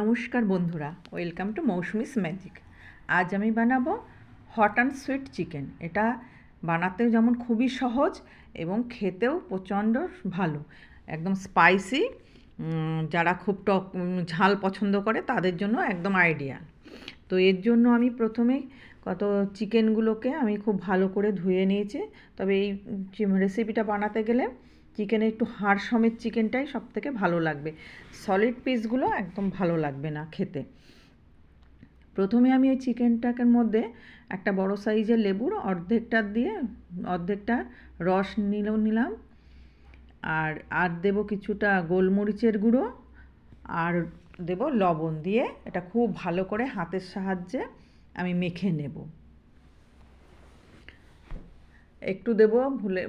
নমস্কার বন্ধুরা, welcome to Mousumi's magic. আজ আমি বানাবো হট অ্যান্ড সুইট চিকেন। এটা বানাতেও যেমন খুবই সহজ এবং খেতেও প্রচণ্ড ভালো। একদম স্পাইসি যারা খুব টক ঝাল পছন্দ করে তাদের জন্য একদম আইডিয়াল। তো এর জন্য আমি প্রথমে কত চিকেনগুলোকে আমি খুব ভালো করে ধুয়ে নিয়েছি। তবে এই রেসিপিটা বানাতে গেলে চিকেনের একটু হাড় সমেত চিকেনটাই সব থেকে ভালো লাগবে। সলিড পিসগুলো একদম ভালো লাগবে না খেতে। প্রথমে আমি ওই চিকেনটাকের মধ্যে একটা বড় সাইজের লেবুর অর্ধেকটা দিয়ে, অর্ধেকটা রস নিল নিলাম। আর আর দেব কিছুটা গোলমরিচের গুঁড়ো। আর দেব লবণ দিয়ে এটা খুব ভালো করে হাতের সাহায্যে আমি মেখে নেব। একটু দেব, ভুলে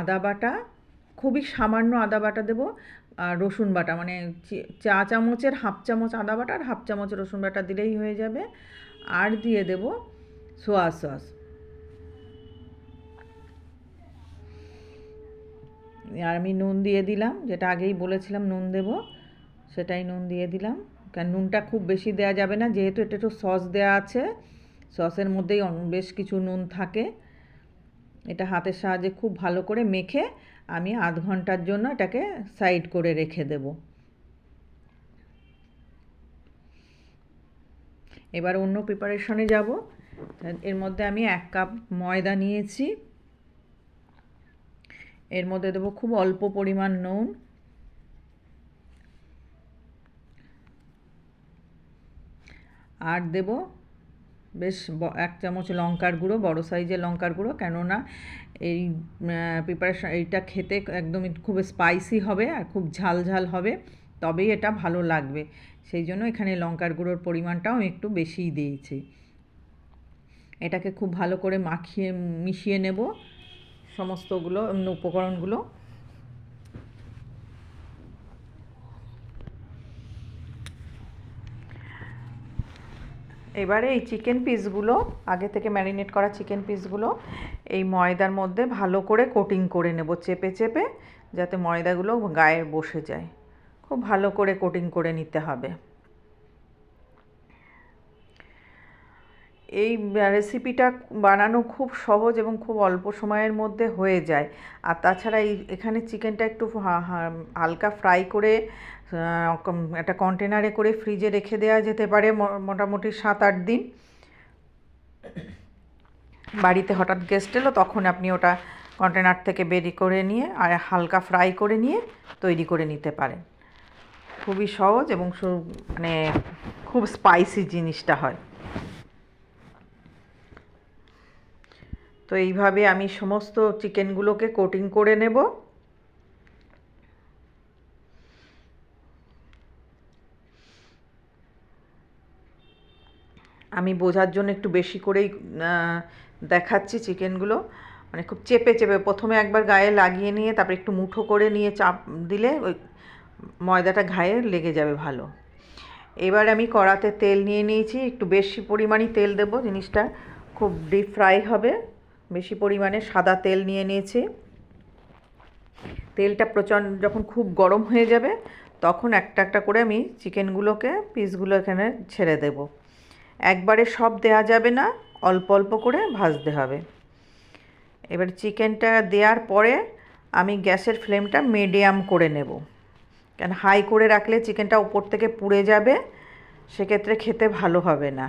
আদা বাটা, খুবই সামান্য আদা বাটা দেব, আর রসুন বাটা মানে চা চামচের হাফ চামচ আদা বাটা আর হাফ চামচ রসুন বাটা দিলেই হয়ে যাবে। আর দিয়ে দেব সোয়া সস। আর আমি নুন দিয়ে দিলাম, যেটা আগেই বলেছিলাম নুন দেব, সেটাই নুন দিয়ে দিলাম। কারণ নুনটা খুব বেশি দেওয়া যাবে না, যেহেতু এটা একটু সস দেওয়া আছে, সসের মধ্যেই বেশ কিছু নুন থাকে। এটা হাতের সাহায্যে খুব ভালো করে মেখে আমি আধ ঘণ্টার জন্য এটাকে সাইড করে রেখে দেব। এবার অন্য প্রিপারেশনে যাব। এর মধ্যে আমি এক কাপ ময়দা নিয়েছি। এর মধ্যে দেবো খুব অল্প পরিমাণ নুন। আর দেব বেশ এক চামচ লঙ্কার গুঁড়ো, বড় সাইজের লঙ্কার গুঁড়ো, কেননা এই প্রিপারেশন এইটা খেতে একদমই খুব স্পাইসি হবে আর খুব ঝাল ঝাল হবে, তবেই এটা ভালো লাগবে। সেই জন্য এখানে লঙ্কার গুঁড়োর পরিমাণটাও একটু বেশিই দিয়েছি। এটাকে খুব ভালো করে মাখিয়ে, মিশিয়ে নেব সমস্তগুলো উপকরণগুলো। এবারে এই চিকেন পিসগুলো আগে থেকে ম্যারিনেট করা চিকেন পিসগুলো এই ময়দার মধ্যে ভালো করে কোটিং করে নেব, চেপে চেপে, যাতে ময়দাগুলো গায়ে বসে যায়। খুব ভালো করে কোটিং করে নিতে হবে। এই রেসিপিটা বানানো খুব সহজ এবং খুব অল্প সময়ের মধ্যে হয়ে যায়। আর তাছাড়া এই, এখানে চিকেনটা একটু হালকা ফ্রাই করে একটা কন্টেনারে করে ফ্রিজে রেখে দেওয়া যেতে পারে মোটামুটি সাত আট দিন। বাড়িতে হঠাৎ গেস্ট এলো, তখন আপনি ওটা কন্টেনার থেকে বেরি করে নিয়ে আর হালকা ফ্রাই করে নিয়ে তৈরি করে নিতে পারেন। খুবই সহজ এবং মানে খুব স্পাইসি জিনিসটা হয়। তো এইভাবে আমি সমস্ত চিকেনগুলোকে কোটিং করে নেব। আমি বোঝার জন্য একটু বেশি করেই দেখাচ্ছি চিকেনগুলো। মানে খুব চেপে চেপে, প্রথমে একবার গায়ে লাগিয়ে নিয়ে, তারপর একটু মুঠো করে নিয়ে চাপ দিলে ওই ময়দাটা ঘায়ে লেগে যাবে ভালো। এবার আমি কড়াতে তেল নিয়ে নিয়েছি, একটু বেশি পরিমাণই তেল দেব, জিনিসটা খুব ডিপ ফ্রাই হবে। বেশি পরিমাণে সাদা তেল নিয়ে নিয়েছি। তেলটা প্রচণ্ড, যখন খুব গরম হয়ে যাবে, তখন একটা একটা করে আমি চিকেনগুলোকে পিসগুলো এখানে ছেড়ে দেব। একবারে সব দেয়া যাবে না, অল্প অল্প করে ভাজতে হবে। এবার চিকেনটা দেওয়ার পরে আমি গ্যাসের ফ্লেমটা মিডিয়াম করে নেব। কেন হাই করে রাখলে চিকেনটা উপর থেকে পুড়ে যাবে, সেক্ষেত্রে খেতে ভালো হবে না।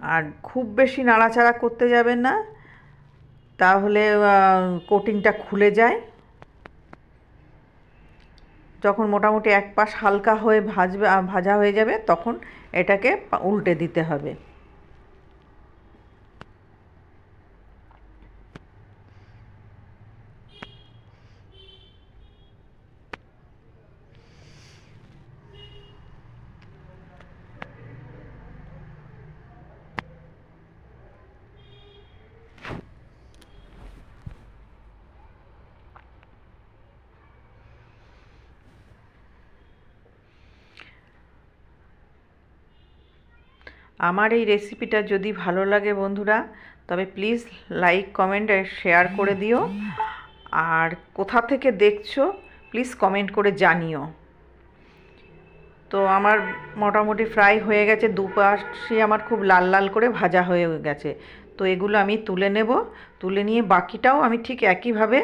আর খুব বেশি নাড়াচাড়া করতে যাবেন না, তাহলে কোটিংটা খুলে যায়। যখন মোটামুটি এক পাশ হালকা হয়ে ভাজবে ভাজা হয়ে যাবে, তখন এটাকে উল্টে দিতে হবে। আমার এই রেসিপিটা যদি ভালো লাগে বন্ধুরা, তবে প্লিজ লাইক কমেন্ট শেয়ার করে দিও। আর কোথা থেকে দেখছ প্লিজ কমেন্ট করে জানিও। তো আমার মোটামুটি ফ্রাই হয়ে গেছে, দুপাশে আমার খুব লাল লাল করে ভাজা হয়ে গেছে। তো এগুলো আমি তুলে নেব, তুলে নিয়ে বাকিটাও আমি ঠিক একইভাবে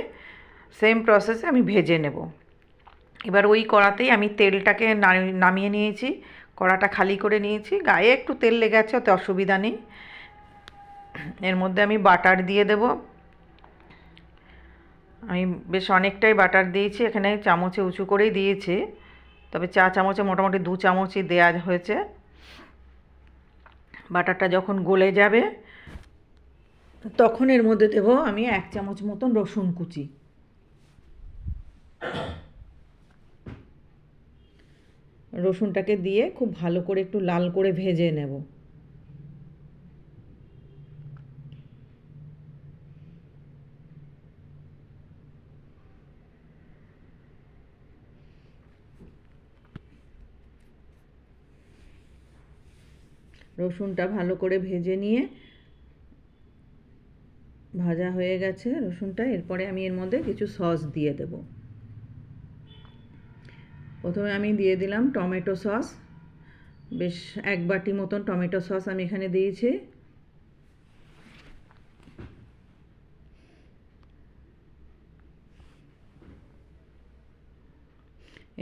সেম প্রসেসে আমি ভেজে নেব। এবার ওই কড়াতেই আমি তেলটাকে নামিয়ে নিয়েছি। কড়াটা খালি করে নিয়েছি। গায়ে একটু তেল লেগে আছে অত অসুবিধা নেই। এর মধ্যে আমি বাটার দিয়ে দেব। আমি বেশ অনেকটাই বাটার দিয়েছি, এখানে চামচে উঁচু করেই দিয়েছি। তবে চা চামচে, মোটামুটি দু চামচই দেওয়া হয়েছে। বাটারটা যখন গলে যাবে, তখন এর মধ্যে দেবো আমি এক চামচ মতন রসুন কুচি। রসুনটাকে দিয়ে খুব ভালো করে একটু লাল করে ভেজে নেব। রসুনটা ভালো করে ভেজে নিয়ে ভাজা হয়ে গেছে রসুনটা, এরপরে আমি এর মধ্যে কিছু সস দিয়ে দেব। প্রথমে আমি দিয়ে দিলাম টমেটো সস। বেশ এক বাটি মতন টমেটো সস আমি এখানে দিয়েছি।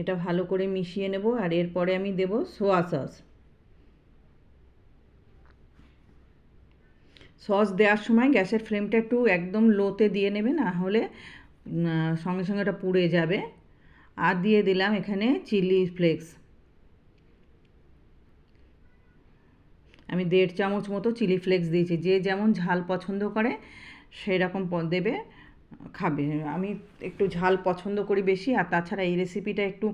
এটা ভালো করে মিশিয়ে নেব আর এরপরে আমি দেব সোয়া সস। সস দেওয়ার সময় গ্যাসের ফ্লেমটা একটু একদম লোতে দিয়ে নেবে না হলে সঙ্গে সঙ্গে ওটা পুড়ে যাবে। আর দিয়ে দিলাম এখানে চিলি ফ্লেক্স। আমি দেড় চামচ মতো চিলি ফ্লেক্স দিয়েছি, যে যেমন ঝাল পছন্দ করে সেই রকম দেবে, খাবে। আমি একটু ঝাল পছন্দ করি বেশি, আর তাছাড়া এই রেসিপিটা একটু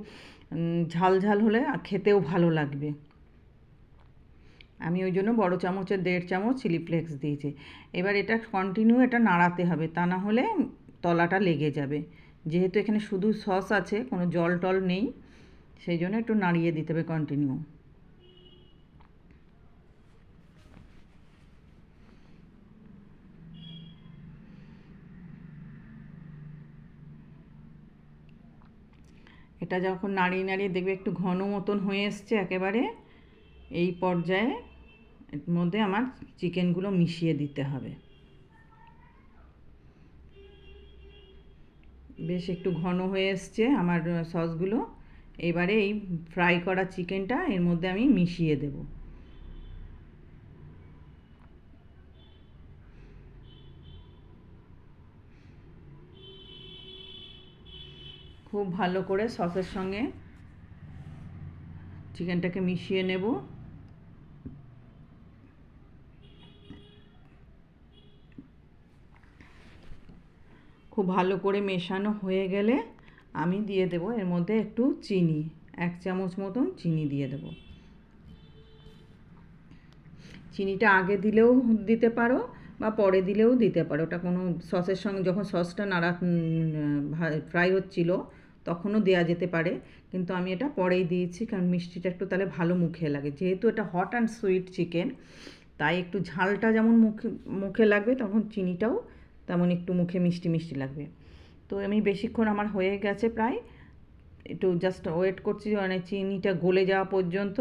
ঝাল ঝাল হলে খেতেও ভালো লাগবে। আমি ওই জন্য বড়ো চামচের দেড় চামচ চিলি ফ্লেক্স দিয়েছি। এবার এটা কন্টিনিউ এটা নাড়াতে হবে, তা না হলে তলাটা লেগে যাবে। যেহেতু এখানে শুধু সস আছে, কোনো জল টল নেই, সেই জন্য একটু নাড়িয়ে দিতে হবে কন্টিনিউ এটা যখন নাড়িয়ে নাড়িয়ে দেখবে একটু ঘন মতন হয়ে এসছে একেবারে, এই পর্যায়ে এর মধ্যে আমার চিকেনগুলো মিশিয়ে দিতে হবে। বেশ একটু ঘন হয়ে এসছে আমার সসগুলো। এবারে এই ফ্রাই করা চিকেনটা এর মধ্যে আমি মিশিয়ে দেব। খুব ভালো করে সসের সঙ্গে চিকেনটাকে মিশিয়ে নেব। খুব ভালো করে মেশানো হয়ে গেলে আমি দিয়ে দেব এর মধ্যে একটু চিনি, এক চামচ মতন চিনি দিয়ে দেব। চিনিটা আগে দিলেও দিতে পারো বা পরে দিলেও দিতে পারো। ওটা কোনো সসের সঙ্গে যখন সসটা নাড়া ফ্রাই হচ্ছিল তখনও দেওয়া যেতে পারে। কিন্তু আমি এটা পরেই দিয়েছি কারণ মিষ্টিটা একটু তাহলে ভালো মুখে লাগে। যেহেতু এটা হট অ্যান্ড সুইট চিকেন তাই একটু ঝালটা যেমন মুখে মুখে লাগবে তখন চিনিটাও তেমন একটু মুখে মিষ্টি মিষ্টি লাগবে। তো আমি বেশিক্ষণ আমার হয়ে গেছে প্রায়। একটু জাস্ট ওয়েট করছি মানে চিনিটা গলে যাওয়া পর্যন্ত।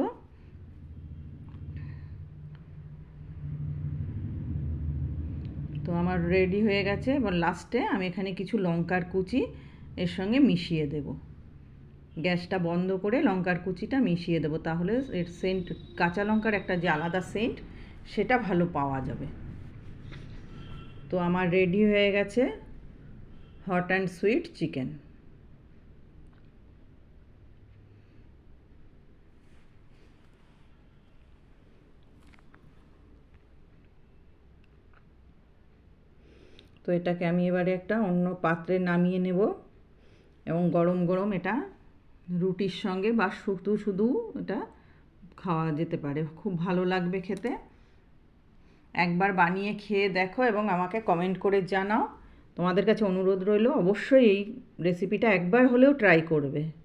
তো আমার রেডি হয়ে গেছে। এবার লাস্টে আমি এখানে কিছু লঙ্কার কুচি এর সঙ্গে মিশিয়ে দেব। গ্যাসটা বন্ধ করে লঙ্কার কুচিটা মিশিয়ে দেবো। তাহলে এর সেন্ট কাঁচা লঙ্কার একটা যে আলাদা সেন্ট সেটা ভালো পাওয়া যাবে। তো আমার রেডি হয়ে গেছে হট অ্যান্ড সুইট চিকেন তো এটাকে আমি এবারে একটা অন্য পাত্রে নামিয়ে নেব এবং গরম গরম এটা রুটির সঙ্গে বা শুধু শুধু এটা খাওয়া যেতে পারে। খুব ভালো লাগবে খেতে। একবার বানিয়ে খেয়ে দেখো এবং আমাকে কমেন্ট করে জানাও। তোমাদের কাছে অনুরোধ রইল, অবশ্যই এই রেসিপিটা একবার হলেও ট্রাই করবে।